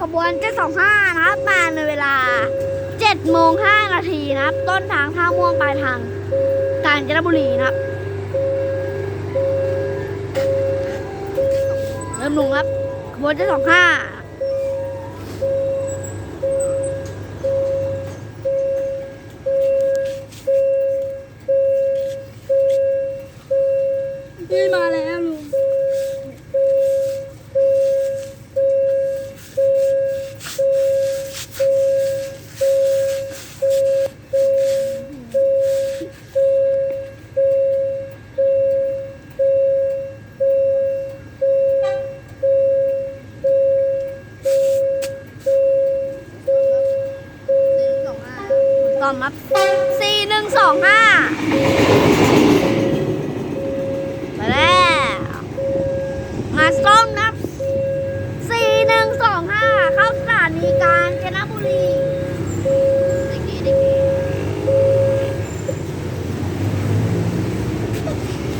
ขบวน725นะครับ มาในเวลา7โมง5นาทีนะครับ ต้นทางท่าม่วงปลายทางกาญจนบุรีนะครับ เริ่มลงครับ ขบวน725พี่มาแล้วลุง ตอบมาสี่หนึ่งสองห้า